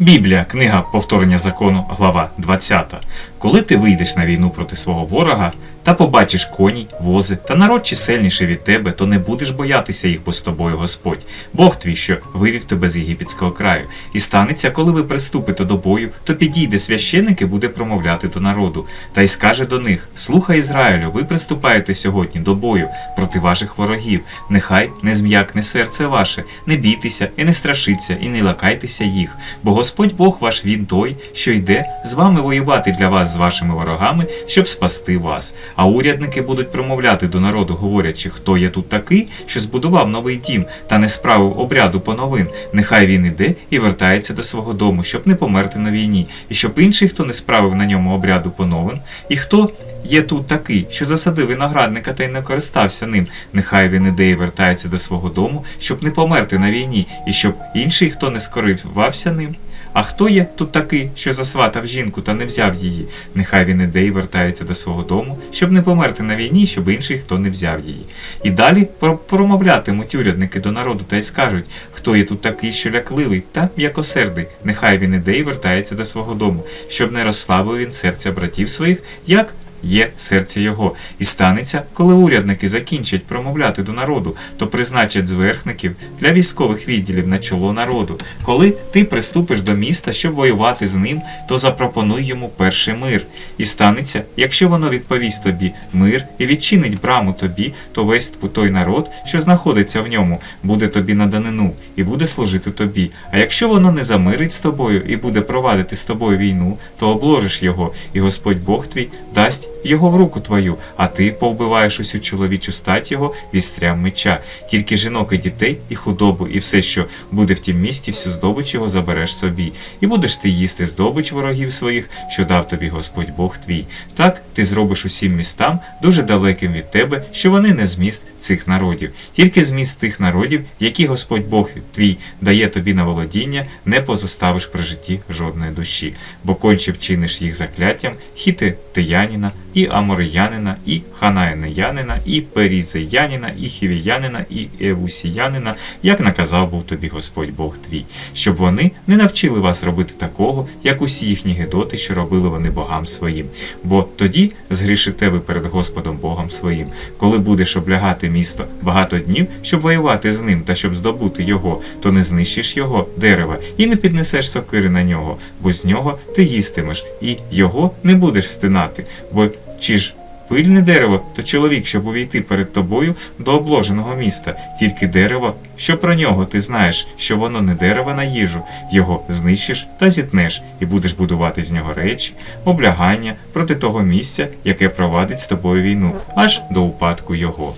Біблія, книга повторення закону, глава 20. Коли ти вийдеш на війну проти свого ворога та побачиш коні, вози та народ чисельніший від тебе, то не будеш боятися їх, бо з тобою Господь, Бог твій, що вивів тебе з єгипетського краю. І станеться, коли ви приступите до бою, то підійде священик і буде промовляти до народу, та й скаже до них: Слухай Ізраїлю, ви приступаєте сьогодні до бою проти ваших ворогів. Нехай не зм'якне серце ваше, не бійтеся і не страшіться, і не лякайтеся їх. Бо Господь Бог ваш він той, що йде з вами воювати для вас з вашими ворогами, щоб спасти вас. А урядники будуть промовляти до народу, говорячи, хто є тут такий, що збудував новий дім та не справив обряду поновин. Нехай він іде і вертається до свого дому, щоб не померти на війні, і щоб інший, хто не справив на ньому обряду поновин, і хто Є тут такий, що засадив виноградника та й не користався ним. Нехай він іде і вертається до свого дому, щоб не померти на війні, і щоб інший, хто не скоривався ним. А хто є тут такий, що засватав жінку та не взяв її? Нехай він іде і вертається до свого дому, щоб не померти на війні, щоб інший хто не взяв її. І далі про- промовлятимуть урядники до народу та й скажуть, хто є тут такий, що лякливий та м'якосердий. Нехай він іде і вертається до свого дому, щоб не розслабив він серця братів своїх, як є серце його, і станеться, коли урядники закінчать промовляти до народу, то призначать зверхників для військових відділів на чоло народу. Коли ти приступиш до міста, щоб воювати з ним, то запропонуй йому перший мир. І станеться, якщо воно відповість тобі мир і відчинить браму тобі, то весь той народ, що знаходиться в ньому, буде тобі на данину і буде служити тобі. А якщо воно не замирить з тобою і буде провадити з тобою війну, то обложиш його, і Господь Бог твій дасть його в руку твою, а ти повбиваєш усю чоловічу стать його вістрям меча. Тільки жінок і дітей, і худобу, і все, що буде в тім місті, всю здобич його забереш собі. І будеш ти їсти здобич ворогів своїх, що дав тобі Господь Бог твій. Так ти зробиш усім містам дуже далеким від тебе, що вони не зміст цих народів. Тільки зміст тих народів, які Господь Бог твій дає тобі на володіння, не позоставиш при житті жодної душі, бо конче вчиниш їх закляттям хітеянина, і амореянина, і ханаянина, і перізеянина, і хівіянина, і евусіянина, як наказав був тобі Господь Бог твій, щоб вони не навчили вас робити такого, як усі їхні гедоти, що робили вони богам своїм. Бо тоді згрішите ви перед Господом Богом своїм, коли будеш облягати місто багато днів, щоб воювати з ним та щоб здобути його, то не знищиш його дерева і не піднесеш сокири на нього, бо з нього ти їстимеш, і його не будеш стинати. Бо чи ж пильне дерево, то чоловік, щоб увійти перед тобою до обложеного міста, тільки дерево, що про нього ти знаєш, що воно не дерево на їжу, його знищиш та зітнеш, і будеш будувати з нього речі, облягання проти того місця, яке провадить з тобою війну, аж до упадку його.